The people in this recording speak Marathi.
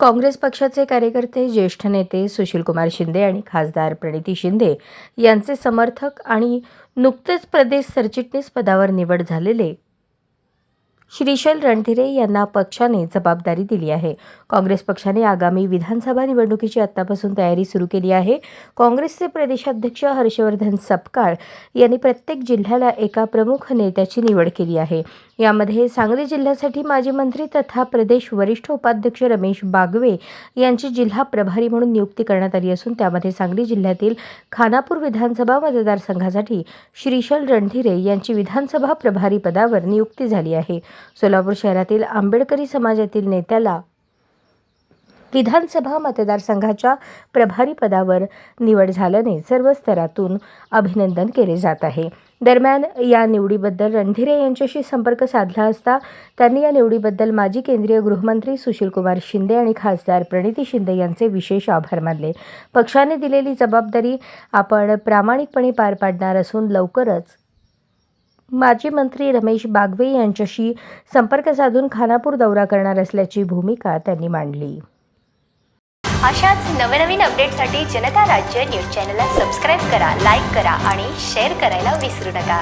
काँग्रेस पक्षाचे कार्यकर्ते ज्येष्ठ नेते सुशीलकुमार शिंदे आणि खासदार प्रणिती शिंदे यांचे समर्थक आणि नुकतेच प्रदेश सरचिटणीस पदावर निवड झालेले श्रीशैल रणधीरे यांना पक्षाने जबाबदारी दिली आहे. काँग्रेस पक्षाने आगामी विधानसभा निवडणुकीची आत्तापासून तयारी सुरू केली आहे. काँग्रेसचे प्रदेशाध्यक्ष हर्षवर्धन सपकाळ यांनी प्रत्येक जिल्ह्याला एका प्रमुख नेत्याची निवड केली आहे. यामध्ये सांगली जिल्ह्यासाठी माजी मंत्री तथा प्रदेश वरिष्ठ उपाध्यक्ष रमेश बागवे यांची जिल्हा प्रभारी म्हणून नियुक्ती करण्यात आली असून त्यामध्ये सांगली जिल्ह्यातील खानापूर विधानसभा मतदारसंघासाठी श्रीशैल रणधीरे यांची विधानसभा प्रभारी पदावर नियुक्ती झाली आहे. सोलापूर शहरातील आंबेडकरी समाजातील नेत्याला विधानसभा मतदारसंघाच्या प्रभारी पदावर निवड झाल्याने सर्व स्तरातून अभिनंदन केले जात आहे. दरम्यान या निवडीबद्दल रणधीरे यांच्याशी संपर्क साधला असता त्यांनी या निवडीबद्दल माजी केंद्रीय गृहमंत्री सुशीलकुमार शिंदे आणि खासदार प्रणिती शिंदे यांचे विशेष आभार मानले. पक्षाने दिलेली जबाबदारी आपण प्रामाणिकपणे पार पाडणार असून लवकरच माजी मंत्री रमेश बागवे यांच्याशी संपर्क साधून खानापूर दौरा करणार असल्याची भूमिका त्यांनी मांडली. अशाच नवनवीन अपडेटसाठी जनता राज्य न्यूज चॅनलला सबस्क्राईब करा लाईक करा आणि शेअर करायला विसरू नका.